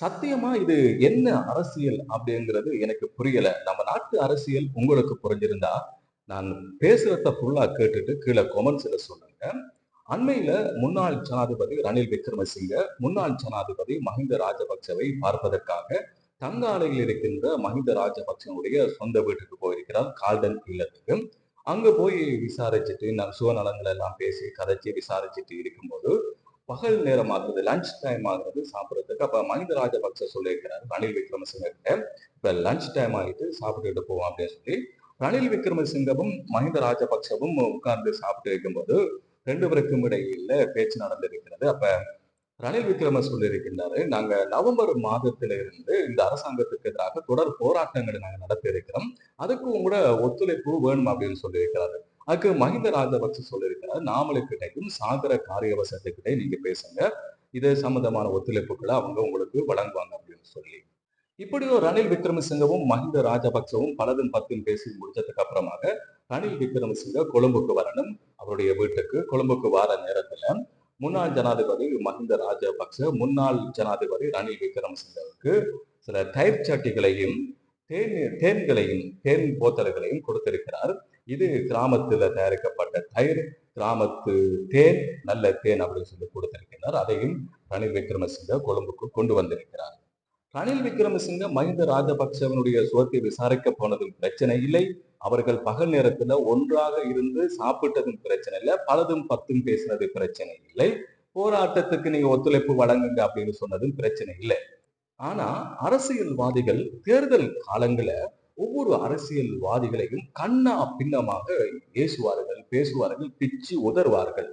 சத்தியமா இது என்ன அரசியல் அப்படிங்கிறது எனக்கு புரியல. நம்ம நாட்டு அரசியல் உங்களுக்கு புரிஞ்சிருந்தா நான் பேசுறத ஃபுல்லா கேட்டுட்டு கீழே கொமெண்ட்ஸ்ல சொல்லுங்க. அண்மையில முன்னாள் ஜனாதிபதி ரணில் விக்ரமசிங்க முன்னாள் ஜனாதிபதி மஹிந்த ராஜபக்சவை பார்ப்பதற்காக தங்காலையில் இருக்கின்ற மஹிந்த ராஜபக்சனுடைய சொந்த வீட்டுக்கு போயிருக்கிறார் கால்டன் இல்லத்துக்கு. அங்க போய் விசாரிச்சுட்டு நான் சுயநலங்கள் எல்லாம் பேசி கதைச்சு விசாரிச்சுட்டு இருக்கும்போது பகல் நேரம் ஆகுது லஞ்ச் டைம் ஆகுறது சாப்பிட்றதுக்கு அப்ப மஹிந்த ராஜபக்ச சொல்லியிருக்கிறாரு ரணில் விக்ரமசிங்க கிட்ட இப்ப லஞ்ச் டைம் ஆகிட்டு சாப்பிட்டுட்டு போவோம் அப்படின்னு சொல்லி ரணில் விக்ரமசிங்கவும் மஹிந்த ராஜபக்சவும் உட்கார்ந்து சாப்பிட்டு இருக்கும்போது ரெண்டு பேருக்கும் இடையில பேச்சு நடந்திருக்கிறது. அப்ப ரணில் விக்ரம சொல்லியிருக்கின்றாரு நாங்க நவம்பர் மாதத்தில இருந்து இந்த அரசாங்கத்துக்கு எதிராக தொடர் போராட்டங்களை நாங்க நடத்தி இருக்கிறோம் அதுக்கு உங்களோட ஒத்துழைப்பு வேணும் அப்படின்னு சொல்லியிருக்கிறாரு. அதுக்கு மஹிந்த ராஜபக்ச சொல்லியிருக்கிறார் நாமளுக்கிட்டையும் சாகர காரியவசத்துக்கிட்டே நீங்க பேசுங்க. இது சம்பந்தமான ஒத்துழைப்புகளை அவங்க உங்களுக்கு வழங்குவாங்க அப்படின்னு சொல்லி. இப்படி ஒரு ரணில் விக்ரமசிங்கவும் மஹிந்த ராஜபக்சவும் பலதும் பத்தும் பேசி முடிச்சதுக்கு அப்புறமாக ரணில் விக்ரமசிங்க கொழும்புக்கு வரணும். அவருடைய வீட்டுக்கு கொழும்புக்கு வார நேரத்துல முன்னாள் ஜனாதிபதி மஹிந்த ராஜபக்ச முன்னாள் ஜனாதிபதி ரணில் விக்ரமசிங்கவுக்கு சில தயிர் சட்டிகளையும் தேன் தேன்களையும் தேன் போத்தல்களையும் கொடுத்திருக்கிறார். இது கிராமத்துல தயாரிக்கப்பட்ட தயிர் கிராமத்து தேன் நல்ல தேன் அப்படின்னு சொல்லி கொடுத்திருக்கிறார் அதையும் ரணில் விக்ரமசிங்க கொழும்புக்கு கொண்டு வந்திருக்கிறார். ரணில் விக்ரமசிங்க மஹிந்த ராஜபக்சவனுடைய சுவத்தை விசாரிக்க போனதும் பிரச்சனை இல்லை. அவர்கள் பகல் நேரத்துல ஒன்றாக இருந்து சாப்பிட்டதும் பிரச்சனை இல்லை. பலதும் பத்தும் பேசினது பிரச்சனை இல்லை. போராட்டத்துக்கு நீங்க ஒத்துழைப்பு வழங்குங்க அப்படின்னு சொன்னதும் பிரச்சனை இல்லை. ஆனா அரசியல்வாதிகள் தேர்தல் காலங்களை ஒவ்வொரு அரசியல்வாதிகளையும் கண்ணா பின்னமாக பேசுவார்கள் பேசுவார்கள் பிச்சு உதர்வார்கள்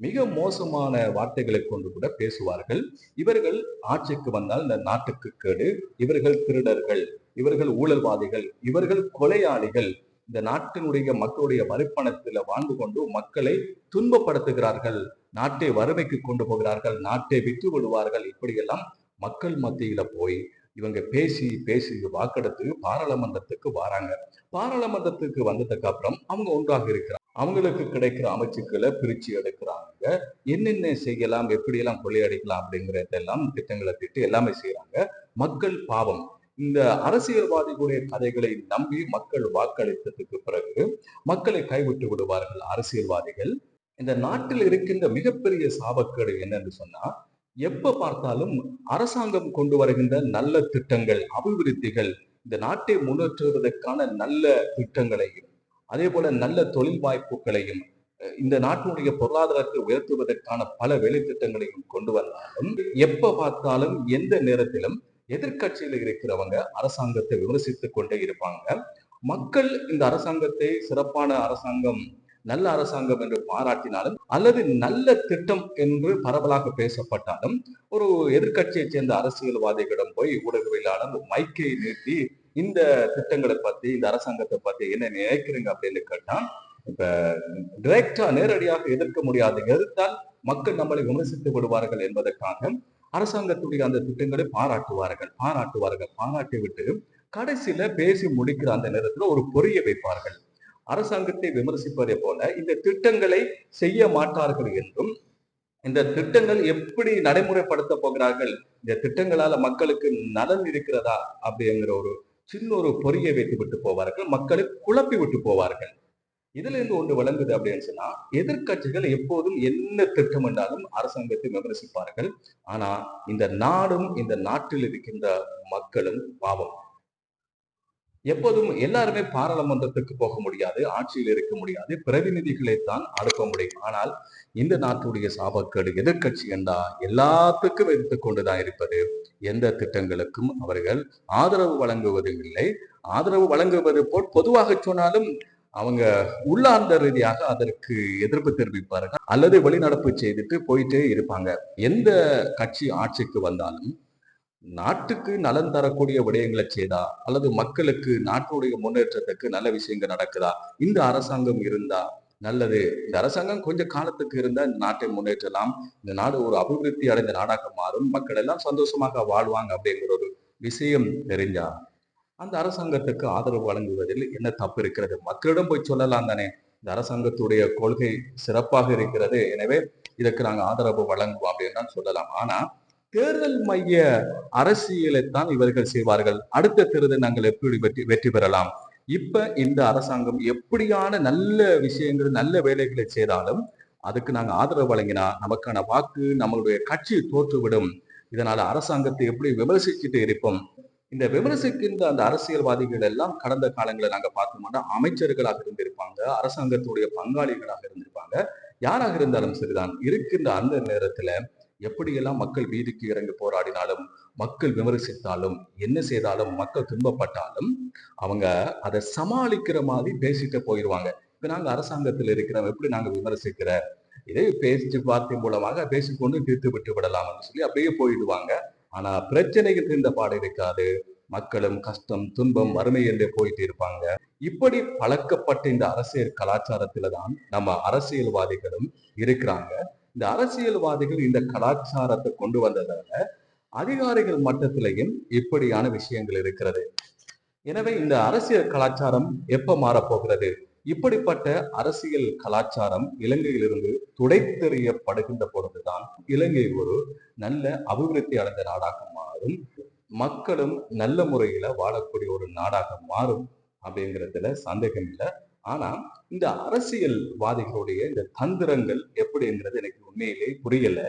மிக மோசமான வார்த்தைகளை கொண்டு கூட பேசுவார்கள். இவர்கள் ஆட்சிக்கு வந்தால் இந்த நாட்டுக்கு கேடு. இவர்கள் திருடர்கள் இவர்கள் ஊழல்வாதிகள் இவர்கள் கொலையாளிகள் இந்த நாட்டினுடைய மக்களுடைய வரிப்பணத்துல வாழ்ந்து கொண்டு மக்களை துன்பப்படுத்துகிறார்கள். நாட்டை வறுமைக்கு கொண்டு போகிறார்கள். நாட்டை விற்று விடுவார்கள் இப்படியெல்லாம் மக்கள் மத்தியில போய் இவங்க பேசி பேசி வாக்கெடுத்து பாராளுமன்றத்துக்கு வராங்க. பாராளுமன்றத்துக்கு வந்ததுக்கு அப்புறம் அவங்க ஒன்றாக இருக்கிறாங்க. அவங்களுக்கு கிடைக்கிற அமைச்சுக்களை பிரிச்சு எடுக்கிறாங்க. என்னென்ன செய்யலாம் எப்படியெல்லாம் கொள்ளையடிக்கலாம் அப்படிங்கறதெல்லாம் திட்டங்களை திட்டு எல்லாமே செய்யறாங்க மக்கள் பாவம். இந்த அரசியல்வாதிகளுடைய கதைகளை நம்பி மக்கள் வாக்களித்ததுக்கு பிறகு மக்களை கைவிட்டு விடுவார்கள் அரசியல்வாதிகள். இந்த நாட்டில் இருக்கின்ற மிகப்பெரிய சாபக்கேடு என்னன்னு சொன்னா எப்ப பார்த்தாலும் அரசாங்கம் கொண்டு வருகின்ற நல்ல திட்டங்கள் அபிவிருத்திகள் இந்த நாட்டை முன்னேற்றுவதற்கான நல்ல திட்டங்களையும் அதே போல நல்ல தொழில் வாய்ப்புகளையும் இந்த நாட்டினுடைய பொருளாதாரத்தை உயர்த்துவதற்கான பல வேலை திட்டங்களையும் கொண்டு வந்தாலும் எப்ப பார்த்தாலும் எந்த நேரத்திலும் எதிர்கட்சியில இருக்கிறவங்க அரசாங்கத்தை விமர்சித்துக் கொண்டே இருப்பாங்க. மக்கள் இந்த அரசாங்கத்தை சிறப்பான அரசாங்கம் நல்ல அரசாங்கம் என்று பாராட்டினாலும் அல்லது நல்ல திட்டம் என்று பரவலாக பேசப்பட்டாலும் ஒரு எதிர்கட்சியைச் சேர்ந்த அரசியல்வாதிகளிடம் போய் ஊடகவியலாளர் மைக்கை நிறுத்தி இந்த திட்டங்களை பத்தி இந்த அரசாங்கத்தை பத்தி என்ன நினைக்கிறீங்க அப்படின்னு கேட்டா இப்ப டிரெக்டா நேரடியாக எதிர்க்க முடியாது. எதிர்த்தால் மக்கள் நம்மளை விமர்சித்து விடுவார்கள் என்பதற்காக அரசாங்கத்துடைய அந்த திட்டங்களை பாராட்டுவார்கள் பாராட்டுவார்கள் பாராட்டி விட்டு கடைசியில பேசி முடிக்கிற அந்த நேரத்துல ஒரு பொரிய வைப்பார்கள். அரசாங்கத்தை விமர்சிப்பதை போல இந்த திட்டங்களை செய்ய மாட்டார்கள் என்றும் இந்த திட்டங்கள் எப்படி நடைமுறைப்படுத்த போகிறார்கள் இந்த திட்டங்களால மக்களுக்கு நலன் இருக்கிறதா அப்படிங்கிற ஒரு சின்ன ஒரு பொறியை வைத்து விட்டு போவார்கள் மக்களை குழப்பி விட்டு போவார்கள். இதுல இருந்து ஒன்று விளங்குது அப்படின்னு சொன்னா எதிர்கட்சிகள் எப்போதும் என்ன திட்டம் என்றாலும் அரசாங்கத்தை விமர்சிப்பார்கள். ஆனா இந்த நாடும் இந்த நாட்டில் இருக்கின்ற மக்களும் பாவம். எப்போதும் எல்லாருமே பாராளுமன்றத்துக்கு போக முடியாது ஆட்சியில் இருக்க முடியாது பிரதிநிதிகளைத்தான் அனுப்ப முடியும். ஆனால் இந்த நாட்டுடைய சாபக்கேடு எதிர்கட்சி என்றா எல்லாத்துக்கும் எதிர்த்து கொண்டுதான் இருப்பது. எந்த திட்டங்களுக்கும் அவர்கள் ஆதரவு வழங்குவது இல்லை ஆதரவு வழங்குவது போல் பொதுவாக சொன்னாலும் அவங்க உள்ளார்ந்த ரீதியாக அதற்கு எதிர்ப்பு தெரிவிப்பார்கள். அல்லது வெளிநடப்பு செய்துட்டு போயிட்டே இருப்பாங்க. எந்த கட்சி ஆட்சிக்கு வந்தாலும் நாட்டுக்கு நலன் தரக்கூடிய விடயங்களை செய்தா? அல்லது மக்களுக்கு நாட்டுடைய முன்னேற்றத்துக்கு நல்ல விஷயங்கள் நடக்குதா? இந்த அரசாங்கம் இருந்தா நல்லது. இந்த அரசாங்கம் கொஞ்ச காலத்துக்கு இருந்தா இந்த நாட்டை முன்னேற்றலாம். இந்த நாடு ஒரு அபிவிருத்தி அடைந்த நாடாக மாறும். மக்கள் எல்லாம் சந்தோஷமாக வாழ்வாங்க அப்படிங்கிற ஒரு விஷயம் தெரிஞ்சா? அந்த அரசாங்கத்துக்கு ஆதரவு வழங்குவதில் என்ன தப்பு இருக்கிறது? மக்களிடம் போய் சொல்லலாம் தானே. இந்த அரசாங்கத்துடைய கொள்கை சிறப்பாக இருக்கிறது. எனவே இதற்கு நாங்க ஆதரவு வழங்குவோம் அப்படின்னு தான் சொல்லலாம். ஆனா தேர்தல் மைய அரசியலைத்தான் இவர்கள் செய்வார்கள். அடுத்த தேர்தல் நாங்கள் எப்படி வெற்றி வெற்றி பெறலாம்? இப்ப இந்த அரசாங்கம் எப்படியான நல்ல விஷயங்கள் நல்ல வேலைகளை செய்தாலும் அதுக்கு நாங்க ஆதரவு வழங்கினா நமக்கான வாக்கு நம்மளுடைய கட்சி தோற்றுவிடும். இதனால அரசாங்கத்தை எப்படி விமர்சிச்சுட்டு இருப்போம். இந்த விமர்சிக்கின்ற அந்த அரசியல்வாதிகள் எல்லாம் கடந்த காலங்களில் நாங்க பார்த்தோம்னா அமைச்சர்களாக இருந்திருப்பாங்க அரசாங்கத்துடைய பங்காளிகளாக இருந்திருப்பாங்க. யாராக இருந்தாலும் சரிதான். இருக்கின்ற அந்த நேரத்துல எப்படியெல்லாம் மக்கள் வீதிக்கு இறங்கி போராடினாலும் மக்கள் விமர்சித்தாலும் என்ன செய்தாலும் மக்கள் துன்பப்பட்டாலும் அவங்க அதை சமாளிக்கிற மாதிரி பேசிட்டு போயிடுவாங்க இப்ப நாங்க அரசாங்கத்தில் இருக்கிறோம் எப்படி நாங்க விமர்சிக்கிற? இதை பேச்சு வார்த்தை மூலமாக பேசிக்கொண்டு தீர்த்து விட்டு விடலாம்னு சொல்லி அப்படியே போயிடுவாங்க. ஆனா பிரச்சனைகள் தீர்ந்த பாடு இருக்காது. மக்களும் கஷ்டம் துன்பம் வறுமை என்று போயிட்டு இருப்பாங்க. இப்படி பழக்கப்பட்ட இந்த அரசியல் கலாச்சாரத்துல தான் நம்ம அரசியல்வாதிகளும் இருக்கிறாங்க. இந்த அரசியல்வாதிகள் இந்த கலாச்சாரத்தை கொண்டு வந்ததால அதிகாரிகள் மட்டத்திலையும் இப்படியான விஷயங்கள் இருக்கிறது. எனவே இந்த அரசியல் கலாச்சாரம் எப்ப மாறப்போகிறது? இப்படிப்பட்ட அரசியல் கலாச்சாரம் இலங்கையிலிருந்து துடைத்தெறியப்படுகின்ற பொழுதுதான் இலங்கை ஒரு நல்ல அபிவிருத்தி அடைந்த நாடாக மாறும். மக்களும் நல்ல முறையில வாழக்கூடிய ஒரு நாடாக மாறும் அப்படிங்கிறதுல சந்தேகம் இல்லை. ஆனா இந்த அரசியல்வாதிகளுடைய இந்த தந்திரங்கள் எப்படிங்கிறது எனக்கு உண்மையிலே புரியல.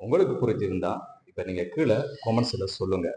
உங்களுக்கு புரிஞ்சிருந்தா இப்ப நீங்க கீழே கொமெண்ட்ஸ்ல சொல்லுங்க.